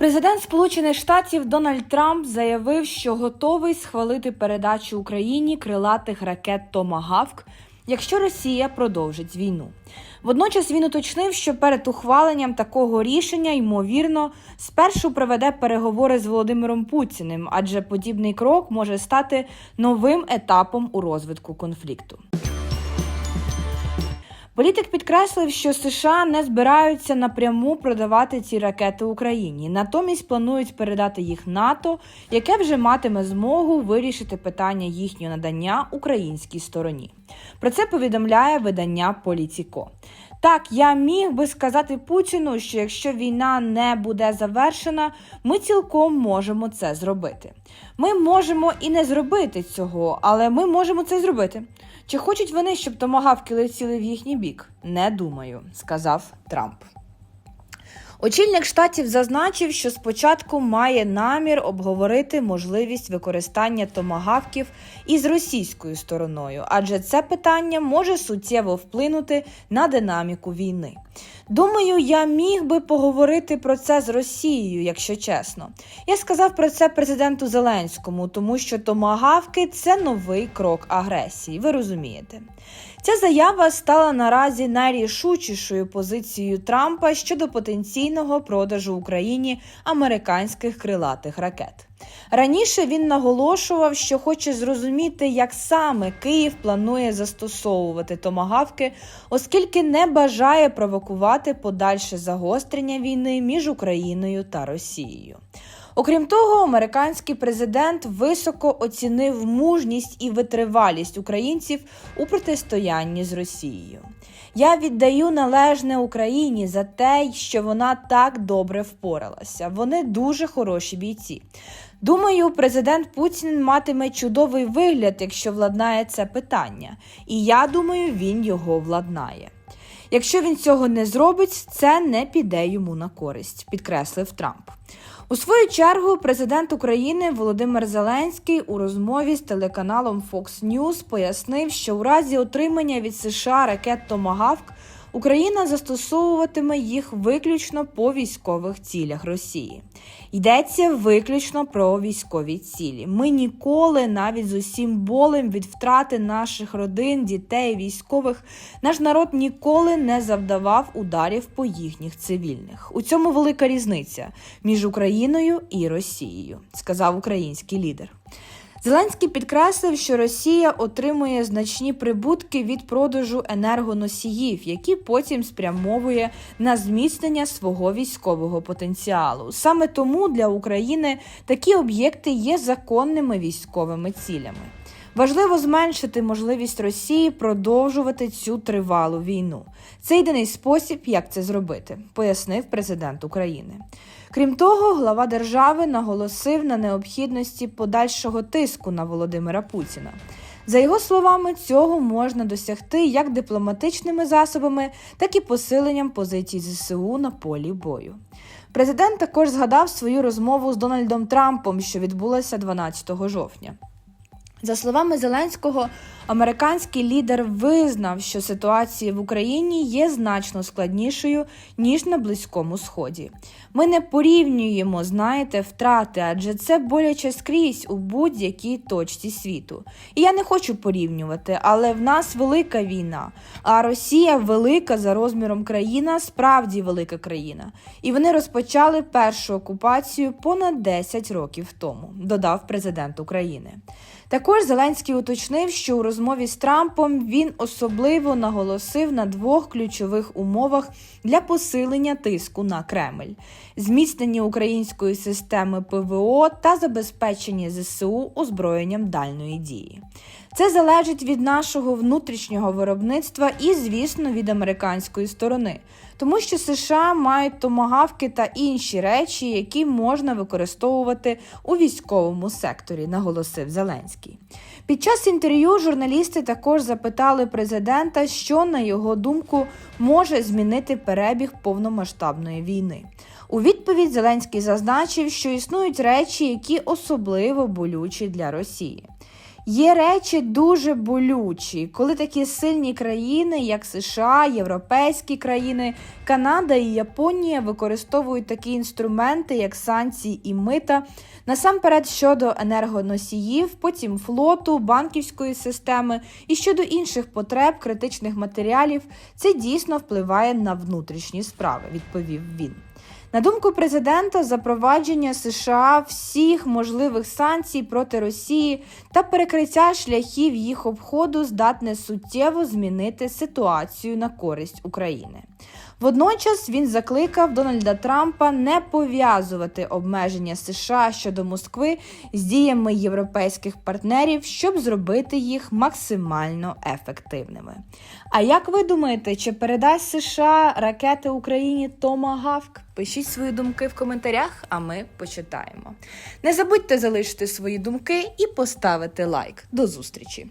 Президент Сполучених Штатів Дональд Трамп заявив, що готовий схвалити передачу Україні крилатих ракет Томагавк, якщо Росія продовжить війну. Водночас він уточнив, що перед ухваленням такого рішення ймовірно спершу проведе переговори з Володимиром Путіним, адже подібний крок може стати новим етапом у розвитку конфлікту. Політик підкреслив, що США не збираються напряму продавати ці ракети Україні, натомість планують передати їх НАТО, яке вже матиме змогу вирішити питання їхнього надання українській стороні. Про це повідомляє видання Політіко. Так, я міг би сказати Путіну, що якщо війна не буде завершена, ми цілком можемо це зробити. Ми можемо і не зробити цього, але ми можемо це зробити. Чи хочуть вони, щоб томагавки летіли в їхній бік? Не думаю, сказав Трамп. Очільник штатів зазначив, що спочатку має намір обговорити можливість використання томагавків із російською стороною, адже це питання може суттєво вплинути на динаміку війни. Думаю, я міг би поговорити про це з Росією, якщо чесно. Я сказав про це президенту Зеленському, тому що томагавки це новий крок агресії. Ви розумієте. Ця заява стала наразі найрішучішою позицією Трампа щодо потенційного продажу Україні американських крилатих ракет. Раніше він наголошував, що хоче зрозуміти, як саме Київ планує застосовувати томагавки, оскільки не бажає провокувати подальше загострення війни між Україною та Росією. Окрім того, американський президент високо оцінив мужність і витривалість українців у протистоянні з Росією. Я віддаю належне Україні за те, що вона так добре впоралася. Вони дуже хороші бійці. Думаю, президент Путін матиме чудовий вигляд, якщо владнає це питання, і я думаю, він його владнає. Якщо він цього не зробить, це не піде йому на користь, підкреслив Трамп. У свою чергу президент України Володимир Зеленський у розмові з телеканалом Fox News пояснив, що у разі отримання від США ракет Томагавк Україна застосовуватиме їх виключно по військових цілях Росії. Йдеться виключно про військові цілі. Ми ніколи, навіть з усім болем від втрати наших родин, дітей, військових, наш народ ніколи не завдавав ударів по їхніх цивільних. У цьому велика різниця між Україною і Росією, сказав український лідер. Зеленський підкреслив, що Росія отримує значні прибутки від продажу енергоносіїв, які потім спрямовує на зміцнення свого військового потенціалу. Саме тому для України такі об'єкти є законними військовими цілями. Важливо зменшити можливість Росії продовжувати цю тривалу війну. Це єдиний спосіб, як це зробити, пояснив президент України. Крім того, глава держави наголосив на необхідності подальшого тиску на Володимира Путіна. За його словами, цього можна досягти як дипломатичними засобами, так і посиленням позицій ЗСУ на полі бою. Президент також згадав свою розмову з Дональдом Трампом, що відбулася 12 жовтня. За словами Зеленського, американський лідер визнав, що ситуація в Україні є значно складнішою ніж на Близькому Сході. Ми не порівнюємо, знаєте, втрати, адже це боляче скрізь у будь-якій точці світу. І я не хочу порівнювати, але в нас велика війна. А Росія велика за розміром країна, справді велика країна. І вони розпочали першу окупацію понад 10 років тому, додав президент України. Також Зеленський уточнив, що у розмові з Трампом він особливо наголосив на двох ключових умовах для посилення тиску на Кремль: зміцнення української системи ПВО та забезпечення ЗСУ озброєнням дальної дії. Це залежить від нашого внутрішнього виробництва і, звісно, від американської сторони, тому що США мають томагавки та інші речі, які можна використовувати у військовому секторі, наголосив Зеленський. Під час інтерв'ю журналісти також запитали президента, що на його думку може змінити перебіг повномасштабної війни. У відповідь Зеленський зазначив, що існують речі, які особливо болючі для Росії. Є речі дуже болючі, коли такі сильні країни, як США, європейські країни, Канада і Японія використовують такі інструменти, як санкції і мита, насамперед щодо енергоносіїв, потім флоту, банківської системи і щодо інших потреб критичних матеріалів, це дійсно впливає на внутрішні справи, відповів він. На думку президента, запровадження США всіх можливих санкцій проти Росії та перекриття шляхів їх обходу здатне суттєво змінити ситуацію на користь України. Водночас він закликав Дональда Трампа не пов'язувати обмеження США щодо Москви з діями європейських партнерів, щоб зробити їх максимально ефективними. А як ви думаєте, чи передасть США ракети Україні Томагавк? Пишіть свої думки в коментарях, а ми почитаємо. Не забудьте залишити свої думки і поставити лайк. До зустрічі!